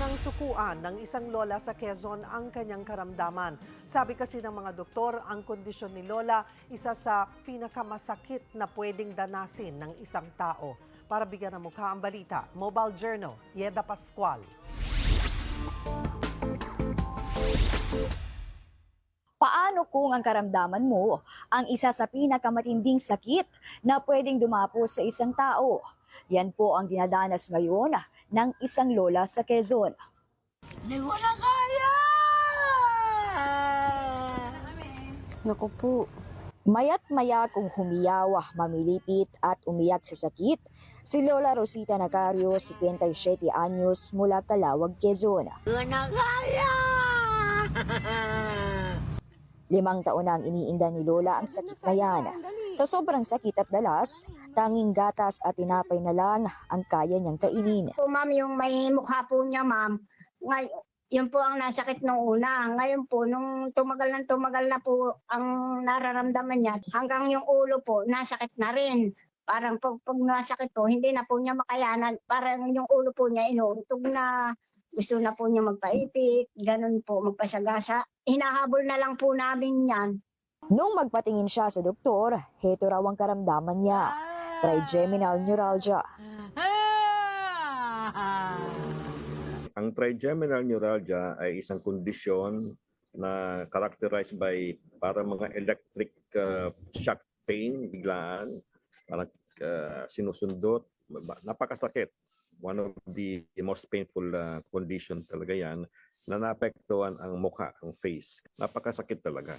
ng sukuan ng isang lola sa Quezon ang kanyang karamdaman. Sabi kasi ng mga doktor, ang kondisyon ni Lola isa sa pinakamasakit na pwedeng danasin ng isang tao. Para bigyan ng mukha ang balita, Mobile Journal, Yeda Pascual. Paano kung ang karamdaman mo ang isa sa pinakamatinding sakit na pwedeng dumapo sa isang tao? Yan po ang dinadanas ngayon ng isang lola sa Quezon. Hindi ko na kaya! Naku po. Mayat maya kung humiyaw, mamilipit at umiyak sa sakit, si Lola Rosita Nacario, 57 anyos mula Calawag, Quezon. Hindi ko na kaya! Limang taon na ang iniinda ni Lola ang sakit na yan. Sa sobrang sakit at dalas, tanging gatas at tinapay na lang ang kaya niyang kainin. po ma'am, yung may mukha po niya ma'am, ngay, yun po ang nasakit nung una. Ngayon po, nung tumagal na tumagal na po ang nararamdaman niya, hanggang yung ulo po, nasakit na rin. Parang pag, pag nasakit po, hindi na po niya makayanan. Parang yung ulo po niya inuuntog na, gusto na po niya magpaipit, ganun po, magpasagasa. Hinahabol na lang po namin yan. Nung magpatingin siya sa doktor, heto raw ang karamdaman niya. Trigeminal neuralgia. Ang trigeminal neuralgia ay isang kondisyon na characterized by para mga electric uh, shock pain, biglaan, parang uh, sinusundot, napakasakit. One of the most painful uh, condition talaga yan na naapektuhan ang mukha, ang face. Napakasakit talaga.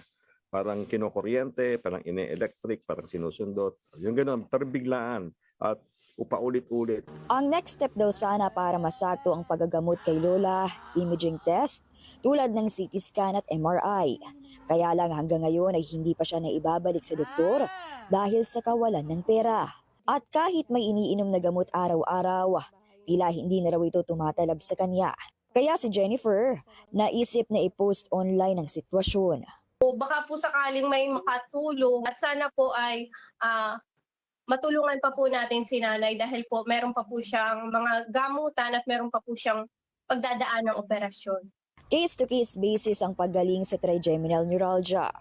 Parang kinokuryente, parang ine-electric, parang sinusundot. Yung gano'n, parang biglaan at upaulit-ulit. Ang next step daw sana para masakto ang paggagamot kay Lola, imaging test, tulad ng CT scan at MRI. Kaya lang hanggang ngayon ay hindi pa siya naibabalik sa doktor dahil sa kawalan ng pera. At kahit may iniinom na gamot araw-araw, tila hindi na raw ito tumatalab sa kanya. Kaya si Jennifer, naisip na i-post online ang sitwasyon. po, baka po sakaling may makatulong at sana po ay ah, matulungan pa po natin si nanay dahil po meron pa po siyang mga gamutan at meron pa po siyang pagdadaan ng operasyon. Case-to-case basis ang paggaling sa trigeminal neuralgia.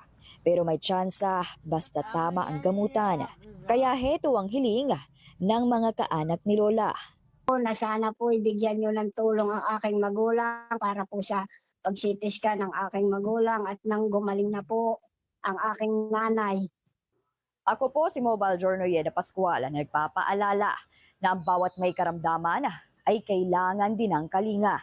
Pero may tsansa basta tama ang gamutan. Kaya heto ang hiling ng mga kaanak ni Lola. Na sana po ibigyan nyo ng tulong ang aking magulang para po sa pag-CT scan ng aking magulang at nang gumaling na po ang aking nanay. Ako po si Mobile Journal Yeda Pascual na nagpapaalala na ang bawat may karamdaman ay kailangan din ng kalinga.